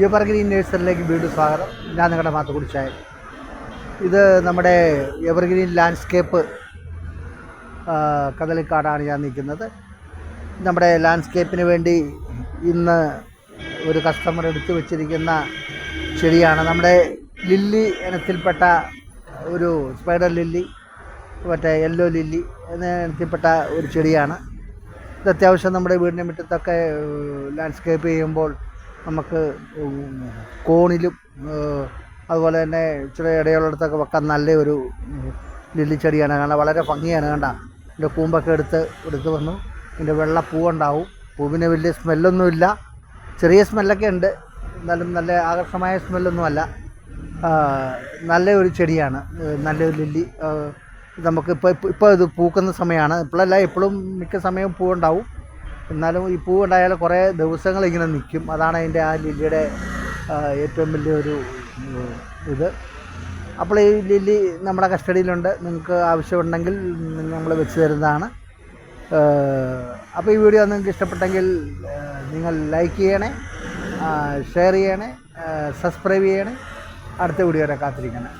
Evergreen നേഴ്സറിലേക്ക് വീണ്ടും സ്വാഗതം. ഞാൻ നിങ്ങളുടെ മാത്ത കുടിച്ചായ ഇത് നമ്മുടെ എവർഗ്രീൻ ലാൻഡ്സ്കേപ്പ് കദളിക്കാടാണ് ഞാൻ നിൽക്കുന്നത്. നമ്മുടെ ലാൻഡ്സ്കേപ്പിന് വേണ്ടി ഇന്ന് ഒരു കസ്റ്റമർ എടുത്തു വച്ചിരിക്കുന്ന ചെടിയാണ്. നമ്മുടെ ലില്ലി ഇനത്തിൽപ്പെട്ട ഒരു സ്പൈഡർ ലില്ലി മറ്റേ യെല്ലോ ലില്ലി എന്ന ഇനത്തിൽപ്പെട്ട ഒരു ചെടിയാണ്. ഇത് അത്യാവശ്യം നമ്മുടെ വീടിന്റെ മുറ്റത്തൊക്കെ ലാൻഡ്സ്കേപ്പ് ചെയ്യുമ്പോൾ നമുക്ക് കോണിലും അതുപോലെ തന്നെ ഇച്ചിരി ഇടയുള്ളിടത്തൊക്കെ വെക്കാൻ നല്ല ഒരു ലില്ലിച്ചെടിയാണ് ലില്ലി ചെടിയാണ്. കാരണം വളരെ ഭംഗിയാണ് കണ്ട. ഇതിന്റെ കൂമ്പൊക്കെ എടുത്ത് എടുത്ത് വന്നു. ഇതിന്റെ വെള്ള പൂവുണ്ടാവും. പൂവിന് വലിയ സ്മെല്ലൊന്നുമില്ല. ചെറിയ സ്മെല്ലൊക്കെ ഉണ്ട്. എന്നാലും നല്ല ആകർഷമായ സ്മെല്ലൊന്നുമല്ല. നല്ല ഒരു ചെടിയാണ്. നല്ലൊരു ലില്ലി. നമുക്ക് ഇപ്പോൾ ഇപ്പോൾ ഇത് പൂക്കുന്ന സമയമാണ്. ഇപ്പോഴല്ല എപ്പോഴും മിക്ക സമയവും പൂവുണ്ടാവും. എന്നാലും ഈ പൂ ഉണ്ടായാൽ കുറേ ദിവസങ്ങൾ ഇങ്ങനെ നിൽക്കും. അതാണ് അതിന്റെ ആ ലില്ലിയുടെ ഏറ്റവും വലിയൊരു ഇത്. അപ്പോൾ ഈ ലില്ലി നമ്മുടെ കസ്റ്റഡിയിലുണ്ട്. നിങ്ങൾക്ക് ആവശ്യമുണ്ടെങ്കിൽ നമ്മൾ വെച്ച് തരുന്നതാണ്. അപ്പോൾ ഈ വീഡിയോ നിങ്ങൾക്ക് ഇഷ്ടപ്പെട്ടെങ്കിൽ നിങ്ങൾ ലൈക്ക് ചെയ്യണേ ഷെയർ ചെയ്യണേ സബ്സ്ക്രൈബ് ചെയ്യണേ. അടുത്ത വീഡിയോ വരെ കാത്തിരിക്കണേ.